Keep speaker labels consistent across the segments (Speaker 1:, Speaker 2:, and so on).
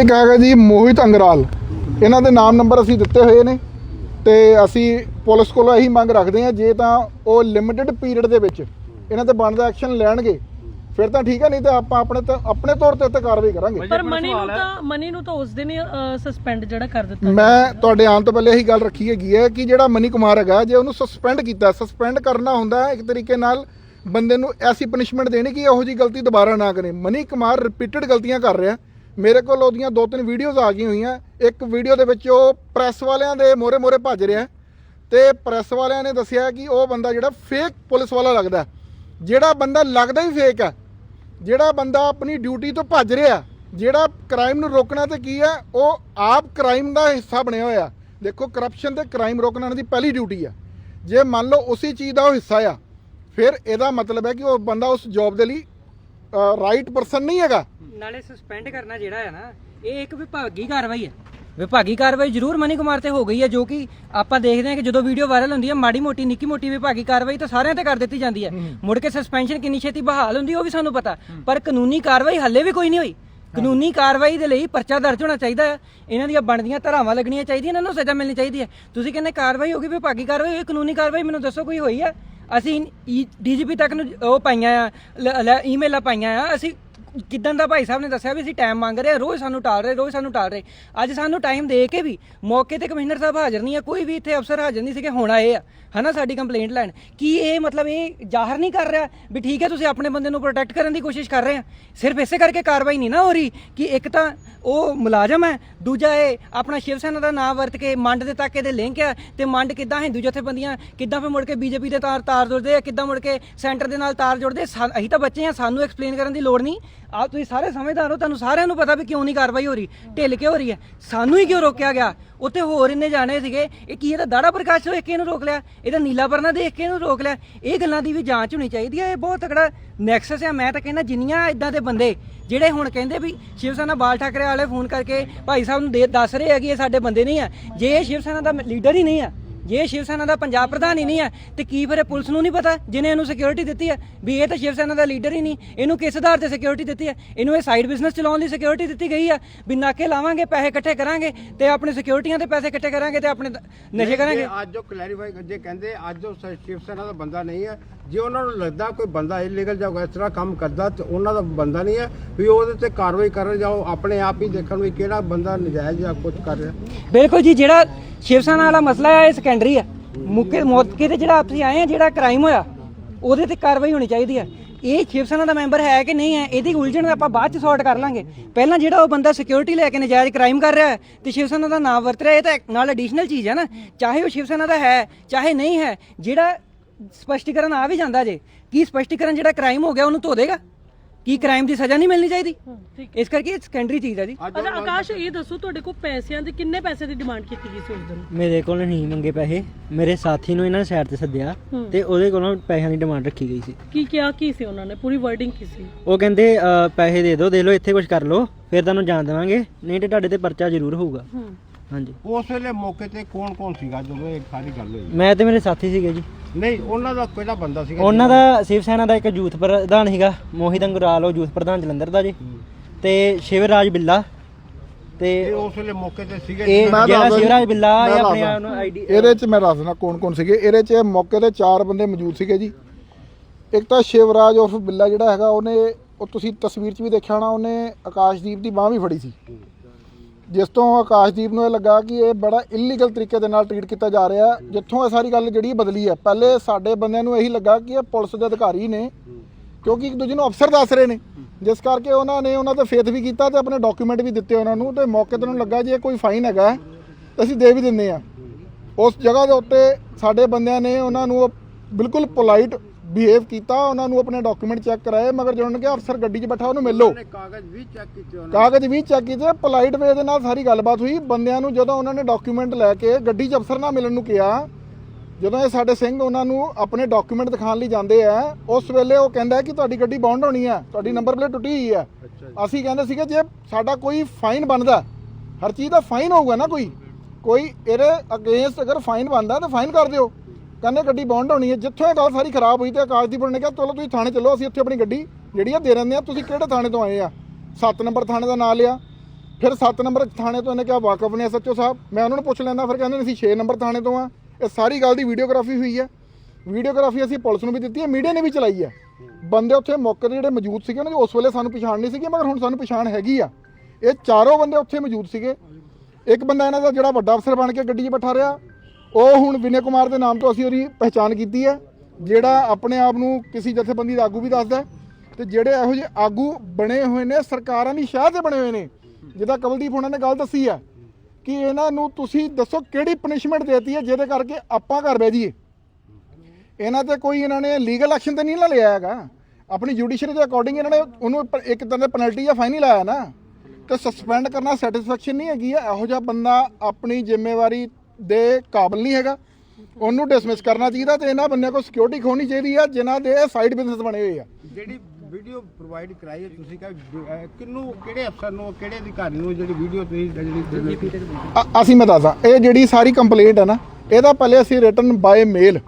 Speaker 1: ਇੱਕ ਹੈਗਾ ਜੀ ਮੋਹਿਤ ਅੰਗਰਾਲ। ਇਹਨਾਂ ਦੇ ਨਾਮ ਨੰਬਰ ਅਸੀਂ ਦਿੱਤੇ ਹੋਏ ਨੇ ਤੇ ਅਸੀਂ ਪੁਲਿਸ ਕੋਲੋਂ ਇਹੀ ਮੰਗ ਰੱਖਦੇ ਹਾਂ ਜੇ ਤਾਂ ਉਹ ਲਿਮਿਟਿਡ ਪੀਰੀਅਡ ਦੇ ਵਿੱਚ ਇਹਨਾਂ ਤੇ ਬਣਦਾ ਐਕਸ਼ਨ ਲੈਣਗੇ ਫਿਰ ਤਾਂ ਠੀਕ ਹੈ ਨਹੀਂ ਤਾਂ ਆਪਾਂ ਆਪਣੇ ਤੇ ਆਪਣੇ ਤੌਰ ਤੇ ਉੱਤੇ ਕਾਰਵਾਈ ਕਰਾਂਗੇ।
Speaker 2: ਪਰ ਮਨੀ ਨੂੰ ਤਾਂ ਮਨੀ ਨੂੰ ਤਾਂ ਉਸ ਦਿਨ ਹੀ ਸਸਪੈਂਡ ਜਿਹੜਾ ਕਰ ਦਿੱਤਾ
Speaker 1: ਮੈਂ ਤੁਹਾਡੇ ਆਉਣ ਤੋਂ ਪਹਿਲੇ ਇਹੀ ਗੱਲ ਰੱਖੀ ਹੈਗੀ ਹੈ ਕਿ ਜਿਹੜਾ ਮਨੀ ਕੁਮਾਰ ਹੈਗਾ ਜੇ ਉਹਨੂੰ ਸਸਪੈਂਡ ਕੀਤਾ ਸਸਪੈਂਡ ਕਰਨਾ ਹੁੰਦਾ ਇੱਕ ਤਰੀਕੇ ਨਾਲ ਬੰਦੇ ਨੂੰ ਐਸੀ ਪਨਿਸ਼ਮੈਂਟ ਦੇਣੀ ਕਿ ਇਹੋ ਜੀ ਗਲਤੀ ਦੁਬਾਰਾ ਨਾ ਕਰੇ। ਮਨੀ ਕੁਮਾਰ ਰਿਪੀਟਡ ਗਲਤੀਆਂ ਕਰ ਰਿਹਾ। ਮੇਰੇ ਕੋਲ ਉਹਦੀਆਂ ਦੋ ਤਿੰਨ ਵੀਡੀਓਜ਼ ਆ ਗਈਆਂ ਹੋਈਆਂ। ਇੱਕ ਵੀਡੀਓ ਦੇ ਵਿੱਚ ਉਹ ਪ੍ਰੈਸ ਵਾਲਿਆਂ ਦੇ ਮੋਰੇ ਮੋਰੇ ਭੱਜ ਰਿਹਾ ਤੇ ਪ੍ਰੈਸ ਵਾਲਿਆਂ ਨੇ ਦੱਸਿਆ ਕਿ ਉਹ ਬੰਦਾ ਜਿਹੜਾ ਫੇਕ ਪੁਲਿਸ ਵਾਲਾ ਲੱਗਦਾ ਜਿਹੜਾ ਬੰਦਾ ਲੱਗਦਾ ਹੀ ਫੇਕ ਹੈ। ਜਿਹੜਾ ਬੰਦਾ ਆਪਣੀ ਡਿਊਟੀ ਤੋਂ ਭੱਜ ਰਿਹਾ ਜਿਹੜਾ ਕ੍ਰਾਈਮ ਨੂੰ ਰੋਕਣਾ ਤੇ ਕੀ ਹੈ? ਉਹ ਆਪ ਕ੍ਰਾਈਮ ਦਾ ਹਿੱਸਾ ਬਣਿਆ ਹੋਇਆ ਦੇਖੋ ਕਰਪਸ਼ਨ ਤੇ ਕ੍ਰਾਈਮ ਰੋਕਣਾ ਇਹਨਾਂ ਦੀ ਪਹਿਲੀ ਡਿਊਟੀ ਹੈ। ਜੇ ਮੰਨ ਲਓ ਉਸੇ ਚੀਜ਼ ਦਾ ਉਹ ਹਿੱਸਾ ਆ, ਫਿਰ ਇਹਦਾ ਮਤਲਬ ਹੈ ਕਿ ਉਹ ਬੰਦਾ ਉਸ ਜੌਬ ਦੇ ਲਈ ਰਾਈਟ ਪਰਸਨ ਨਹੀਂ ਹੈਗਾ।
Speaker 3: ਨਾਲੇ ਸਸਪੈਂਡ ਕਰਨਾ ਜਿਹੜਾ ਹੈ ਨਾ ਇਹ ਇੱਕ ਵਿਭਾਗੀ ਕਾਰਵਾਈ ਹੈ। ਵਿਭਾਗੀ ਕਾਰਵਾਈ ਜ਼ਰੂਰ ਮਨੀ ਕੁਮਾਰ ਤੇ ਹੋ ਗਈ ਹੈ ਜੋ ਕਿ ਆਪਾਂ ਦੇਖਦੇ ਹਾਂ ਕਿ ਜਦੋਂ ਵੀਡੀਓ ਵਾਇਰਲ ਹੁੰਦੀ ਹੈ ਮਾੜੀ ਮੋਟੀ ਨਿੱਕੀ ਮੋਟੀ ਵਿਭਾਗੀ ਕਾਰਵਾਈ ਤਾਂ ਸਾਰਿਆਂ ਤੇ ਕਰ ਦਿੱਤੀ ਜਾਂਦੀ ਹੈ। ਮੁੜ ਕੇ ਸਸਪੈਂਸ਼ਨ ਕਿੰਨੀ ਛੇਤੀ ਬਹਾਲ ਹੁੰਦੀ ਉਹ ਵੀ ਸਾਨੂੰ ਪਤਾ। ਪਰ ਕਾਨੂੰਨੀ ਕਾਰਵਾਈ ਹੱਲੇ ਵੀ ਕੋਈ ਨਹੀਂ ਹੋਈ। ਕਾਨੂੰਨੀ ਕਾਰਵਾਈ ਦੇ ਲਈ ਪਰਚਾ ਦਰਜ ਹੋਣਾ ਚਾਹੀਦਾ ਹੈ। ਇਹਨਾਂ ਦੀਆਂ ਬਣਦੀਆਂ ਧਾਰਾਵਾਂ ਲੱਗਣੀਆਂ ਚਾਹੀਦੀਆਂ ਇਹਨਾਂ ਨੂੰ ਸਜ਼ਾ ਮਿਲਣੀ ਚਾਹੀਦੀ ਹੈ। ਤੁਸੀਂ ਕਹਿੰਦੇ ਕਾਰਵਾਈ ਹੋ ਗਈ ਵਿਭਾਗੀ ਕਾਰਵਾਈ ਹੋਈ ਕਾਨੂੰਨੀ ਕਾਰਵਾਈ ਮੈਨੂੰ ਦੱਸੋ ਕੋਈ ਹੋਈ ਹੈ? ਅਸੀਂ ਡੀਜੀਪੀ ਤੱਕ ਨੂੰ ਉਹ ਪਾਈਆਂ ਆ ਈਮੇਲਾਂ ਪਾਈਆਂ ਆ ਅਸੀਂ ਕਿਦਾਂ ਦਾ ਭਾਈ ਸਾਹਿਬ ਨੇ ਦੱਸਿਆ ਵੀ ਅਸੀਂ ਟਾਈਮ ਮੰਗ ਰਹੇ ਹਾਂ, ਰੋਜ਼ ਸਾਨੂੰ ਟਾਲ ਰਹੇ, ਰੋਜ਼ ਸਾਨੂੰ ਟਾਲ ਰਹੇ। ਅੱਜ ਸਾਨੂੰ ਟਾਈਮ ਦੇ ਕੇ ਵੀ ਮੌਕੇ ਤੇ ਕਮਿਸ਼ਨਰ ਸਾਹਿਬ ਹਾਜ਼ਰ ਨਹੀਂ ਆ, ਕੋਈ ਵੀ ਇੱਥੇ ਅਫਸਰ ਹਾਜ਼ਰ ਨਹੀਂ ਸੀਗੇ ਹੁਣ ਆਏ ਆ। ਹਨਾ, ਸਾਡੀ ਕੰਪਲੇਂਟ ਲੈਣ। ਕੀ ਇਹ ਮਤਲਬ ਇਹ ਜ਼ਾਹਰ ਨਹੀਂ ਕਰ ਰਿਹਾ ਵੀ ਠੀਕ ਹੈ ਤੁਸੀਂ ਆਪਣੇ ਬੰਦੇ ਨੂੰ ਪ੍ਰੋਟੈਕਟ ਕਰਨ ਦੀ ਕੋਸ਼ਿਸ਼ ਕਰ ਰਹੇ ਆ? ਸਿਰਫ ਇਸੇ ਕਰਕੇ ਕਾਰਵਾਈ ਨਹੀਂ ਨਾ ਹੋ ਰਹੀ ਕਿ ਇੱਕ ਤਾਂ ਉਹ ਮੁਲਾਜ਼ਮ ਹੈ, ਦੂਜਾ ਇਹ ਆਪਣਾ ਸ਼ਿਵ ਸੈਨਾ ਦਾ ਨਾਮ ਵਰਤ ਕੇ ਮੰਡ ਦੇ ਤੱਕ ਇਹਦੇ ਲਿੰਕ ਹੈ ਤੇ ਮੰਡ ਕਿੱਦਾਂ ਹਿੰਦੂ ਜਥੇਬੰਦੀਆਂ ਕਿੱਦਾਂ ਫਿਰ ਮੁੜ ਕੇ ਬੀਜੇਪੀ ਦੇ ਤਾਰ ਤਾਰ ਜੁੜਦੇ ਆ, ਕਿੱਦਾਂ ਮੁੜ ਕੇ ਸੈਂਟਰ ਦੇ ਨਾਲ ਤਾਰ ਜੁੜਦੇ ਸਾ- ਅਸੀਂ ਤਾਂ ਬੱਚੇ ਆ, ਸਾਨੂੰ ਐਕਸਪਲੇਨ ਕਰਨ ਦੀ ਲੋੜ ਨਹੀਂ। ਆਪ ਤੁਸੀਂ ਸਾਰੇ ਸਮਝਦਾਰ ਹੋ, ਤੁਹਾਨੂੰ ਸਾਰਿਆਂ ਨੂੰ ਪਤਾ ਵੀ ਕਿਉਂ ਨਹੀਂ ਕਾਰਵਾਈ ਹੋ ਰਹੀ, ਢਿੱਲ ਕਿਉਂ ਹੋ ਰਹੀ ਹੈ? ਸਾਨੂੰ ਹੀ ਕਿਉਂ ਰੋਕਿਆ ਗਿਆ? ਉੱਥੇ ਹੋਰ ਇੰਨੇ ਜਾਣੇ ਸੀਗੇ, ਇਹ ਕੀ ਇਹਦਾ ਦਾੜਾ ਪ੍ਰਕਾਸ਼ ਦੇਖ ਕੇ ਇਹਨੂੰ ਰੋਕ ਲਿਆ? ਇਹਦਾ ਨੀਲਾ ਪਰਨਾ ਦੇਖ ਕੇ ਇਹਨੂੰ ਰੋਕ ਲਿਆ? ਇਹ ਗੱਲਾਂ ਦੀ ਵੀ ਜਾਂਚ ਹੋਣੀ ਚਾਹੀਦੀ ਹੈ, ਇਹ ਬਹੁਤ ਤਕੜਾ ਨੈਕਸਸ ਹੈ। ਮੈਂ ਤਾਂ ਕਹਿੰਦਾ ਜਿੰਨੀਆਂ ਇਦਾਂ ਦੇ ਬੰਦੇ ਜਿਹੜੇ ਹੁਣ ਕਹਿੰਦੇ ਵੀ ਸ਼ਿਵ ਸੈਨਾ ਬਾਲ ਠਾਕਰੇ ਵਾਲੇ ਫੋਨ ਕਰਕੇ ਭਾਈ ਸਾਹਿਬ ਨੂੰ ਦੇ- ਦੱਸ ਰਹੇ ਆ ਕਿ ਇਹ ਸਾਡੇ ਬੰਦੇ ਨਹੀਂ ਆ। ਜੇ ਇਹ ਸ਼ਿਵ ਸੈਨਾ ਦਾ ਲੀਡਰ ਹੀ ਨਹੀਂ ਆ ਜੇ ਸ਼ਿਵ ਸੈਨਾ ਦਾ ਪੰਜਾਬ ਪ੍ਰਧਾਨ ਹੀ ਨਹੀਂ ਹੈ ਤੇ ਕੀ ਫਿਰ ਇਹ ਪੁਲਿਸ ਨੂੰ ਨਹੀਂ ਪਤਾ? ਜਿਹਨੇ ਇਹਨੂੰ ਸਿਕਿਉਰਿਟੀ ਦਿੱਤੀ ਹੈ। ਵੀ ਇਹ ਤਾਂ ਸ਼ਿਵ ਸੈਨਾ ਦਾ ਲੀਡਰ ਹੀ ਨਹੀਂ। ਇਹਨੂੰ ਕਿਸ ਆਧਾਰ ਤੇ ਸਿਕਿਉਰਿਟੀ ਦਿੱਤੀ ਹੈ? ਇਹਨੂੰ ਇਹ ਸਾਈਡ ਬਿਜ਼ਨਸ ਚਲਾਉਣ ਦੀ ਸਿਕਿਉਰਿਟੀ ਦਿੱਤੀ ਗਈ ਹੈ। ਵੀ ਨਾਕੇ ਲਾਵਾਂਗੇ ਪੈਸੇ ਇਕੱਠੇ ਕਰਾਂਗੇ ਤੇ ਆਪਣੇ ਸਿਕਿਉਰਿਟੀਆਂ ਦੇ ਪੈਸੇ ਇਕੱਠੇ ਕਰਾਂਗੇ ਤੇ ਆਪਣੇ ਨਸ਼ੇ ਕਰਾਂਗੇ।
Speaker 4: ਅੱਜ ਉਹ ਕਲੈਰੀਫਾਈ ਜੇ ਕਹਿੰਦੇ ਅੱਜ ਉਹ ਸ਼ਿਵ ਸੈਨਾ ਦਾ ਬੰਦਾ ਨਹੀਂ ਹੈ ਜੇ ਉਹਨਾਂ ਨੂੰ ਲੱਗਦਾ ਕੋਈ ਬੰਦਾ ਇਲੀਗਲ ਜਾਂ ਇਸ ਤਰ੍ਹਾਂ ਕੰਮ ਕਰਦਾ ਤੇ ਉਹਨਾਂ ਦਾ ਬੰਦਾ ਨਹੀਂ ਹੈ ਵੀ ਉਹਦੇ ਤੇ ਕਾਰਵਾਈ ਕਰਨ ਜਾਓ ਆਪਣੇ ਆਪ ਹੀ ਦੇਖਣ ਵੀ ਕਿਹੜਾ ਬੰਦਾ ਨਜਾਇਜ਼ ਜਾਂ ਕੁਝ ਕਰ ਰਿਹਾ।
Speaker 3: ਬਿਲਕੁਲ ਜੀ ਜਿਹੜਾ ਸ਼ਿਵ ਸੈਨਾ ਵਾਲਾ ਮਸਲਾ ਹੈ ਇਹ ਸੈਕੰਡਰੀ ਹੈ ਮੁੱਕੇ ਮੌਕੇ ਤੇ ਜਿਹੜਾ ਤੁਸੀਂ ਆਏ ਆ, ਜਿਹੜਾ ਕ੍ਰਾਈਮ ਹੋਇਆ, ਉਹਦੇ ਤੇ ਕਾਰਵਾਈ ਹੋਣੀ ਚਾਹੀਦੀ ਹੈ ਇਹ ਸ਼ਿਵ ਸੈਨਾ ਦਾ ਮੈਂਬਰ ਹੈ ਕਿ ਨਹੀਂ ਹੈ, ਇਹਦੀ ਉਲਝਣ ਆਪਾਂ ਬਾਅਦ ਚ ਸੌਰਟ ਕਰ ਲਾਂਗੇ। ਪਹਿਲਾਂ ਜਿਹੜਾ ਉਹ ਬੰਦਾ ਸਿਕਿਉਰਿਟੀ ਲੈ ਕੇ ਨਜਾਇਜ਼ ਕ੍ਰਾਈਮ ਕਰ ਰਿਹਾ ਹੈ, ਤੇ ਸ਼ਿਵ ਸੈਨਾ ਦਾ ਨਾਮ ਵਰਤ ਰਿਹਾ, ਇਹ ਤਾਂ ਨਾਲ ਐਡੀਸ਼ਨਲ ਚੀਜ਼ ਹੈ ਨਾ। ਚਾਹੇ ਉਹ ਸ਼ਿਵ ਸੈਨਾ ਦਾ ਹੈ, ਚਾਹੇ ਨਹੀਂ ਹੈ, ਜਿਹੜਾ ਸਪਸ਼ਟੀਕਰਨ ਆ ਵੀ ਜਾਂਦਾ ਜੇ। ਕੀ ਸਪਸ਼ਟੀਕਰਨ ਜਿਹੜਾ ਕ੍ਰਾਈਮ ਹੋ ਗਿਆ, ਉਹਨੂੰ ਧੋ ਦੇਗਾ? ਕੀ ਕ੍ਰਾਈਮ ਦੀ ਸਜ਼ਾ ਨਹੀਂ ਮਿਲਣੀ ਚਾਹੀਦੀ?
Speaker 2: ਠੀਕ
Speaker 3: ਇਸ ਕਰਕੇ ਇਹ ਸੈਕੰਡਰੀ ਚੀਜ਼ ਹੈ ਜੀ।
Speaker 4: ਅੱਜ
Speaker 2: ਅੱਛਾ ਆਕਾਸ਼ ਇਹ ਦੱਸੋ ਤੁਹਾਡੇ ਕੋਲ ਪੈਸਿਆਂ ਦੇ ਕਿੰਨੇ ਪੈਸੇ ਦੀ ਡਿਮਾਂਡ ਕੀਤੀ ਗਈ ਸੀ ਉਸ ਦਿਨ?
Speaker 5: ਮੇਰੇ ਕੋਲ ਨਹੀਂ ਮੰਗੇ ਪੈਸੇ। ਮੇਰੇ ਸਾਥੀ ਨੂੰ ਇਹਨਾਂ ਨੇ ਸਾਈਡ ਤੇ ਸੱਦਿਆ। ਤੇ ਉਹਦੇ ਕੋਲੋਂ ਪੈਸਿਆਂ ਦੀ ਡਿਮਾਂਡ ਰੱਖੀ ਗਈ ਸੀ।
Speaker 2: ਕੀ ਕਿਹਾ ਕੀ ਸੀ ਉਹਨਾਂ ਨੇ? ਪੂਰੀ ਵਰਡਿੰਗ ਕੀ ਸੀ?
Speaker 5: ਉਹ ਕਹਿੰਦੇ ਅਹ, ਪੈਸੇ ਦੇ ਦਿਓ ਦੇ ਲਓ ਇੱਥੇ ਕੁਝ ਕਰ ਲਓ ਫਿਰ ਤੁਹਾਨੂੰ ਜਾਣ ਦੇਵਾਂਗੇ। ਨਹੀਂ ਤੇ ਤੁਹਾਡੇ ਤੇ ਪਰਚਾ ਜ਼ਰੂਰ ਹੋਊਗਾ।
Speaker 2: ਹੂੰ।
Speaker 5: ਹਾਂਜੀ।
Speaker 4: ਉਸ ਵੇਲੇ ਮੌਕੇ ਤੇ ਕੌਣ ਕੌਣ ਸੀਗਾ? ਜਦੋਂ ਇਹ ਸਾਰੀ ਗੱਲ ਹੋਈ।
Speaker 5: ਮੈਂ ਤੇ ਮੇਰੇ ਸਾਥੀ ਸੀਗੇ ਜੀ।
Speaker 4: ਨਹੀਂ ਉਹਨਾਂ ਦਾ ਕਿਹੜਾ ਬੰਦਾ ਸੀਗਾ?
Speaker 5: ਉਹਨਾਂ ਦਾ ਸ਼ਿਵ ਸੈਨਾ ਦਾ ਇੱਕ ਯੂਥ ਪ੍ਰਧਾਨ ਸੀਗਾ ਮੋਹਿਤ ਅੰਗਰਾਲ ਉਹ ਯੂਥ ਪ੍ਰਧਾਨ ਜਲੰਧਰ ਦਾ ਜੀ। ਤੇ ਸ਼ਿਵਰਾਜ ਬਿੱਲਾ ਤੇ
Speaker 4: ਇਹ ਉਸ ਵੇਲੇ ਮੌਕੇ ਤੇ ਸੀਗੇ?
Speaker 5: ਇਹ
Speaker 1: ਮੈਂ
Speaker 5: ਜਿਹੜਾ ਸ਼ਿਵਰਾਜ ਬਿੱਲਾ ਇਹ ਆਪਣੇ। ਆਪ ਨੂੰ ਆਈਡੀ
Speaker 1: ਇਹਦੇ 'ਚ ਮੈਂ ਦੱਸਦਾ ਕੌਣ ਕੌਣ ਸੀਗੇ। ਇਹਦੇ 'ਚ ਮੌਕੇ ਤੇ ਚਾਰ ਬੰਦੇ ਮੌਜੂਦ ਸੀਗੇ ਜੀ। ਇੱਕ ਤਾਂ ਸ਼ਿਵਰਾਜ ਉਰਫ ਬਿੱਲਾ ਜਿਹੜਾ ਹੈਗਾ ਉਹਨੇ ਉਹ ਤੁਸੀਂ ਤਸਵੀਰ 'ਚ ਵੀ ਦੇਖਿਆ ਹੋਣਾ ਉਹਨੇ ਆਕਾਸ਼ਦੀਪ ਦੀ ਬਾਹ ਵੀ ਫੜੀ ਸੀ। ਜਿਸ ਤੋਂ ਆਕਾਸ਼ਦੀਪ ਨੂੰ ਇਹ ਲੱਗਾ ਕਿ ਇਹ ਬੜਾ ਇਲੀਗਲ ਤਰੀਕੇ ਦੇ ਨਾਲ ਟ੍ਰੀਟ ਕੀਤਾ ਜਾ ਰਿਹਾ। ਜਿੱਥੋਂ ਇਹ ਸਾਰੀ ਗੱਲ ਜਿਹੜੀ ਬਦਲੀ ਹੈ। ਪਹਿਲੇ ਸਾਡੇ ਬੰਦਿਆਂ ਨੂੰ ਇਹੀ ਲੱਗਾ ਕਿ ਇਹ ਪੁਲਿਸ ਦੇ ਅਧਿਕਾਰੀ ਨੇ ਕਿਉਂਕਿ ਇੱਕ ਦੂਜੇ ਨੂੰ ਅਫਸਰ ਦੱਸ ਰਹੇ ਨੇ। ਜਿਸ ਕਰਕੇ ਉਹਨਾਂ ਨੇ ਉਹਨਾਂ ਤੇ ਫੇਥ ਵੀ ਕੀਤਾ ਤੇ ਆਪਣੇ ਡਾਕੂਮੈਂਟ ਵੀ ਦਿੱਤੇ ਉਹਨਾਂ ਨੂੰ ਤੇ ਮੌਕੇ ਤੇ ਉਹਨਾਂ ਨੂੰ ਲੱਗਾ ਜੇ ਕੋਈ ਫਾਈਨ ਹੈਗਾ ਅਸੀਂ ਦੇ ਵੀ ਦਿੰਦੇ ਆ ਉਸ ਜਗ੍ਹਾ ਦੇ ਉੱਤੇ ਸਾਡੇ ਬੰਦਿਆਂ ਨੇ ਉਹਨਾਂ ਨੂੰ ਬਿਲਕੁਲ ਪੋਲਾਈਟ ਬਿਹੇਵ ਕੀਤਾ ਉਹਨਾਂ ਨੂੰ ਆਪਣੇ ਡਾਕੂਮੈਂਟ ਚੈੱਕ ਕਰਾਏ ਮਗਰ ਜਦੋਂ ਉਹਨਾਂ ਨੇ ਕਿਹਾ ਅਫਸਰ ਗੱਡੀ 'ਚ ਬੈਠਾ ਉਹਨੂੰ ਮਿਲ।
Speaker 4: ਉਹਨੇ ਕਾਗਜ਼ ਵੀ ਚੈੱਕ ਕੀਤੇ ਉਹਨਾਂ
Speaker 1: ਕਾਗਜ਼ ਵੀ ਚੈੱਕ ਕੀਤੇ ਪੋਲਾਈਟ ਵੇ ਦੇ ਨਾਲ ਸਾਰੀ ਗੱਲਬਾਤ ਹੋਈ। ਬੰਦਿਆਂ ਨੂੰ ਜਦੋਂ ਉਹਨਾਂ ਨੇ ਡਾਕੂਮੈਂਟ ਲੈ ਕੇ ਗੱਡੀ 'ਚ ਅਫਸਰ ਨਾਲ ਮਿਲਣ ਨੂੰ ਕਿਹਾ ਜਦੋਂ ਇਹ ਸਾਡੇ ਸਿੰਘ ਉਹਨਾਂ ਨੂੰ ਆਪਣੇ ਡਾਕੂਮੈਂਟ ਦਿਖਾਉਣ ਲਈ ਜਾਂਦੇ ਆ ਉਸ ਵੇਲੇ ਉਹ ਕਹਿੰਦਾ ਕਿ ਤੁਹਾਡੀ ਗੱਡੀ ਬਾਉਂਡ ਹੋਣੀ ਹੈ ਤੁਹਾਡੀ ਨੰਬਰ ਪਲੇਟ ਟੁੱਟੀ ਹੋਈ ਹੈ ਅਸੀਂ ਕਹਿੰਦੇ ਸੀਗੇ ਜੇ ਸਾਡਾ ਕੋਈ ਫਾਈਨ ਬਣਦਾ ਹਰ ਚੀਜ਼ ਦਾ ਫਾਈਨ ਹੋਊਗਾ ਨਾ ਕੋਈ ਕੋਈ ਇਹਦੇ ਅਗੇਂਸਟ ਅਗਰ ਫਾਈਨ ਬਣਦਾ ਤਾਂ ਫਾਈਨ ਕਰ ਦਿਓ। ਕਹਿੰਦੇ ਗੱਡੀ ਬਾਉਂਡ ਹੋਣੀ ਹੈ। ਜਿੱਥੋਂ ਇਹ ਗੱਲ ਸਾਰੀ ਖਰਾਬ ਹੋਈ ਤੇ ਆਕਾਸ਼ਦੀਪ ਨੇ ਕਿਹਾ, ਚਲੋ ਤੁਸੀਂ ਥਾਣੇ ਚੱਲੋ, ਅਸੀਂ ਇੱਥੇ ਆਪਣੀ ਗੱਡੀ ਜਿਹੜੀ ਆ ਦੇ ਰਹਿੰਦੇ ਆ। ਤੁਸੀਂ ਕਿਹੜੇ ਥਾਣੇ ਤੋਂ ਆਏ ਆ? 7 ਨੰਬਰ ਥਾਣੇ ਦਾ ਨਾਂ ਲਿਆ। ਫਿਰ 7 ਨੰਬਰ ਥਾਣੇ ਤੋਂ ਇਹਨੇ ਕਿਹਾ, ਵਾਕਫ ਨੇ ਐਸਐਚਓ ਸਾਹਿਬ। ਮੈਂ ਉਹਨਾਂ ਨੂੰ ਪੁੱਛ ਲੈਂਦਾ, ਫਿਰ ਕਹਿੰਦੇ ਅਸੀਂ 6 ਨੰਬਰ ਥਾਣੇ ਤੋਂ ਆ। ਇਹ ਸਾਰੀ ਗੱਲ ਦੀ ਵੀਡੀਓਗ੍ਰਾਫੀ ਹੋਈ ਹੈ। ਵੀਡੀਓਗ੍ਰਾਫੀ ਅਸੀਂ ਪੁਲਿਸ ਨੂੰ ਵੀ ਦਿੱਤੀ ਹੈ, ਮੀਡੀਆ ਨੇ ਵੀ ਚਲਾਈ ਹੈ। ਬੰਦੇ ਉੱਥੇ ਮੌਕੇ ਤੇ ਜਿਹੜੇ ਮੌਜੂਦ ਸੀਗੇ, ਉਹਨਾਂ ਦੀ ਉਸ ਵੇਲੇ ਸਾਨੂੰ ਪਛਾਣ ਨਹੀਂ ਸੀਗੀ, ਮਗਰ ਹੁਣ ਸਾਨੂੰ ਪਛਾਣ ਹੈਗੀ ਆ। ਇਹ ਚਾਰੋਂ ਬੰਦੇ ਉੱਥੇ ਮੌਜੂਦ ਸੀਗੇ। ਇੱਕ ਬੰਦਾ ਇਹਨਾਂ ਦਾ ਜਿਹੜਾ ਵੱਡਾ ਅਫਸਰ ਬਣ ਕੇ ਗੱਡੀ 'ਚ ਬਿਠਾ ਰਿਹਾ ਉਹ ਹੁਣ ਵਿਨੇ ਕੁਮਾਰ ਦੇ ਨਾਮ ਤੋਂ ਅਸੀਂ ਉਹਦੀ ਪਹਿਚਾਣ ਕੀਤੀ ਹੈ, ਜਿਹੜਾ ਆਪਣੇ ਆਪ ਨੂੰ ਕਿਸੇ ਜਥੇਬੰਦੀ ਦਾ ਆਗੂ ਵੀ ਦੱਸਦਾ ਹੈ ਤੇ ਜਿਹੜੇ ਇਹੋ ਜਿਹੇ ਆਗੂ ਬਣੇ ਹੋਏ ਨੇ, ਸਰਕਾਰਾਂ ਦੀ ਸ਼ਾਹ ਤੇ ਬਣੇ ਹੋਏ ਨੇ ਜਿਹਦਾ ਕਵਲਦੀਪ ਉਹਨਾਂ ਨੇ ਗੱਲ ਦੱਸੀ ਹੈ ਕਿ ਇਹਨਾਂ ਨੂੰ ਤੁਸੀਂ ਦੱਸੋ ਕਿਹੜੀ ਪਨਿਸ਼ਮੈਂਟ ਦੇਤੀ ਹੈ, ਜਿਹਦੇ ਕਰਕੇ ਆਪਾਂ ਘਰ ਬਹਿ ਜਾਈਏ। ਇਹਨਾਂ ਤੇ ਕੋਈ ਇਹਨਾਂ ਨੇ ਲੀਗਲ ਐਕਸ਼ਨ ਤੇ ਨਹੀਂ ਨਾ ਲਿਆ ਹੈਗਾ। ਆਪਣੀ ਜੁਡੀਸ਼ਰੀ ਦੇ ਅਕੋਰਡਿੰਗ ਇਹਨਾਂ ਨੇ ਉਹਨੂੰ ਪ- ਇੱਕ ਤਰ੍ਹਾਂ ਦਾ ਪੈਨਲਟੀ ਜਾਂ ਫਾਈਨ ਹੀ ਲਾਇਆ ਨਾ। ਤੇ ਸਸਪੈਂਡ ਕਰਨਾ ਸੈਟੀਸਫੈਕਸ਼ਨ ਨਹੀਂ ਹੈਗੀ ਹੈ। ਇਹੋ ਜਿਹਾ ਬੰਦਾ ਆਪਣੀ ਜ਼ਿੰਮੇਵਾਰੀ ਦੇ ਕਾਬਿਲ ਨਹੀਂ ਹੈਗਾ। ਉਹਨੂੰ ਡਿਸਮਿਸ ਕਰਨਾ ਚਾਹੀਦਾ ਤੇ ਇਹਨਾਂ ਬੰਦਿਆਂ ਕੋਲ ਸਿਕਿਉਰਿਟੀ ਖੋਣੀ ਚਾਹੀਦੀ ਆ ਜਿਨ੍ਹਾਂ ਦੇ ਸਾਈਡ ਬਿਜ਼ਨਸ ਬਣੇ ਹੋਏ ਆ।
Speaker 4: ਜਿਹੜੀ ਵੀਡੀਓ ਪ੍ਰੋਵਾਈਡ ਕਰਾਈ ਹੈ ਤੁਸੀਂ ਕਹ ਕਿੰਨੂੰ ਕਿਹੜੇ ਅਫਸਰ ਨੂੰ ਕਿਹੜੇ ਅਧਿਕਾਰੀ ਨੂੰ ਜਿਹੜੀ ਵੀਡੀਓ ਤੁਸੀਂ ਜਿਹੜੀ
Speaker 1: ਅ- ਅਸੀਂ ਮੈਂ ਦੱਸਦਾ ਇਹ ਜਿਹੜੀ ਸਾਰੀ ਕੰਪਲੇਂਟ ਹੈ ਨਾ ਇਹਦਾ ਪਹਿਲੇ ਅਸੀਂ ਰਿਟਨ ਬਾਏ ਮੇਲ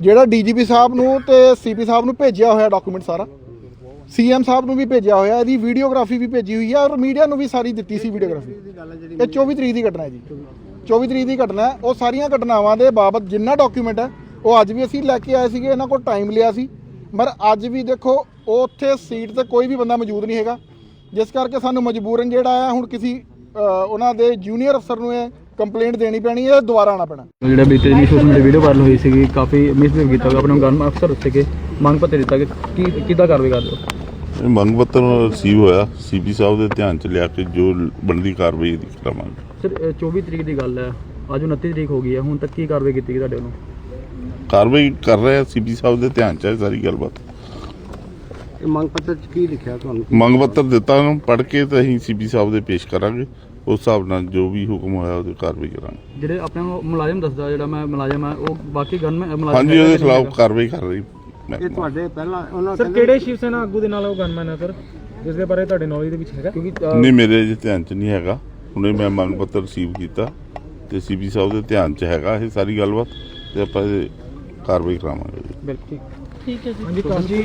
Speaker 1: ਜਿਹੜਾ ਡੀਜੀਪੀ ਸਾਹਿਬ ਨੂੰ ਤੇ ਸੀਪੀ ਸਾਹਿਬ ਨੂੰ ਭੇਜਿਆ ਹੋਇਆ ਡਾਕੂਮੈਂਟ ਸਾਰਾ। ਸੀਐਮ ਸਾਹਿਬ ਨੂੰ ਵੀ ਭੇਜਿਆ ਹੋਇਆ, ਇਹਦੀ ਵੀਡੀਓਗ੍ਰਾਫੀ ਵੀ ਭੇਜੀ ਹੋਈ ਹੈ ਔਰ ਮੀਡੀਆ ਨੂੰ ਵੀ ਸਾਰੀ ਦਿੱਤੀ ਸੀ ਵੀਡੀਓਗ੍ਰਾਫੀ ਇਹ 24 ਤਰੀਕ ਦੀ ਘਟਨਾ ਹੈ ਜੀ। 24 ਤਰੀਕ ਦੀ ਘਟਨਾ ਹੈ, ਉਹ ਸਾਰੀਆਂ ਘਟਨਾਵਾਂ ਦੇ ਬਾਬਤ ਜਿੰਨਾ ਡਾਕੂਮੈਂਟ ਹੈ, ਉਹ ਅੱਜ ਵੀ ਅਸੀਂ ਲੈ ਕੇ ਆਏ ਸੀਗੇ, ਇਹਨਾਂ ਕੋਲ ਟਾਈਮ ਲਿਆ ਸੀ। ਪਰ ਅੱਜ ਵੀ ਦੇਖੋ ਉਹ ਉੱਥੇ ਸੀਟ ਤੇ ਕੋਈ ਵੀ ਬੰਦਾ ਮੌਜੂਦ ਨਹੀਂ ਹੈਗਾ। ਜਿਸ ਕਰਕੇ ਸਾਨੂੰ ਮਜਬੂਰਨ ਜਿਹੜਾ ਹੈ, ਹੁਣ ਕਿਸੇ ਉਹਨਾਂ ਦੇ ਜੂਨੀਅਰ ਅਫਸਰ ਨੂੰ ਇਹ ਕੰਪਲੇਂਟ ਦੇਣੀ ਪੈਣੀ ਹੈ ਦੁਬਾਰਾ ਆਉਣਾ ਪੈਣਾ।
Speaker 6: ਜਿਹੜਾ ਬੀਤੇ ਦਿਨੀ ਸੋਸ਼ਲ ਮੀਡੀਆ ਵੀਡੀਓ ਵਾਇਰਲ ਹੋਈ ਸੀਗੀ, ਕਾਫੀ ਮਿਸਬਿਹੇਵ ਕੀਤਾ ਗਿਆ ਗਨ ਅਫਸਰ ਸੀਗੇ। ਮੰਗ ਪੱਤਰ ਦਿੱਤਾ ਕਿ ਕੀ ਕਾਰਵਾਈ ਕਰਦੇ ਹੋ?
Speaker 7: ਇਹ ਮੰਗ ਪੱਤਰ ਰਿਸੀਵ ਹੋਇਆ। ਸੀਪੀ ਸਾਹਿਬ ਦੇ ਧਿਆਨ ਚ ਲਿਆ ਕੇ ਜੋ ਬਣਦੀ ਕਾਰਵਾਈ ਦੀ ਕਰਾਵਾਂਗੇ।
Speaker 6: ਸਰ ਅ, 24 ਤਰੀਕ ਦੀ ਗੱਲ ਹੈ। ਅੱਜ 29 ਤਰੀਕ ਹੋ ਗਈ ਹੈ। ਹੁਣ ਤੱਕ ਕੀ ਕਾਰਵਾਈ ਕੀਤੀ ਗਈ ਤੁਹਾਡੇ ਵੱਲੋਂ?
Speaker 7: ਕਾਰਵਾਈ ਕਰ ਰਹੇ ਆ ਸੀਪੀ ਸਾਹਿਬ ਦੇ ਧਿਆਨ ਚ ਹੈ ਸਾਰੀ ਗੱਲਬਾਤ।
Speaker 4: ਇਹ ਮੰਗ ਪੱਤਰ ਚ ਕੀ ਲਿਖਿਆ ਤੁਹਾਨੂੰ?
Speaker 7: ਮੰਗ ਪੱਤਰ ਦਿੱਤਾ ਉਹਨੂੰ ਪੜ੍ਹ ਕੇ ਤੇ ਅਸੀਂ ਸੀਪੀ ਸਾਹਿਬ ਦੇ ਪੇਸ਼ ਕਰਾਂਗੇ। ਉਸ ਹਿਸਾਬ ਨਾਲ ਜੋ ਵੀ ਹੁਕਮ ਹੋਇਆ ਉਹਦੀ ਕਾਰਵਾਈ ਕਰਾਂਗੇ।
Speaker 6: ਜਿਹੜੇ ਆਪਣੇ ਮੁਲਾਜ਼ਮ ਦੱਸਦਾ ਜਿਹੜਾ ਮੈਂ ਮੁਲਾਜ਼ਮ ਹੈ ਉਹ ਬਾਕੀ ਗਨ ਮੁਲਾਜ਼ਮ
Speaker 7: ਹਾਂਜੀ ਉਹਦੇ ਖਿਲਾਫ ਕਾਰਵਾਈ ਕਰ ਰਹੀ।
Speaker 4: ਇਹ
Speaker 7: ਮਹਿਕਮਾ।
Speaker 4: ਤੁਹਾਡੇ ਪਹਿਲਾਂ ਉਹਨਾਂ
Speaker 5: ਸਰ ਕਿਹੜੇ ਸ਼ਿਵ ਸੈਨਾ ਆਗੂ ਦੇ ਨਾਲ ਉਹ ਗਨਮੈਨ ਹੈ ਸਰ ਜਿਸ ਦੇ ਬਾਰੇ ਤੁਹਾਡੇ ਨੌਲੇਜ ਦੇ ਵਿੱਚ ਹੈਗਾ?
Speaker 7: ਨਹੀਂ ਮੇਰੇ ਅਜੇ ਧਿਆਨ ਚ ਨਹੀਂ ਹੈਗਾ। ਹੁਣੇ ਮੈਂ ਮੰਗ ਪੱਤਰ ਰਿਸੀਵ ਕੀਤਾ ਤੇ ਸੀਪੀ ਸਾਹਿਬ ਦੇ ਧਿਆਨ ਚ ਹੈਗਾ ਇਹ ਸਾਰੀ ਗੱਲਬਾਤ ਤੇ ਆਪਾਂ ਇਹ ਕਾਰਵਾਈ ਕਰਾਵਾਂਗੇ।
Speaker 6: ਬਿਲਕੁਲ।
Speaker 2: ਠੀਕ ਹੈ ਜੀ।
Speaker 6: ਹਾਂਜੀ ਕਾਜੀ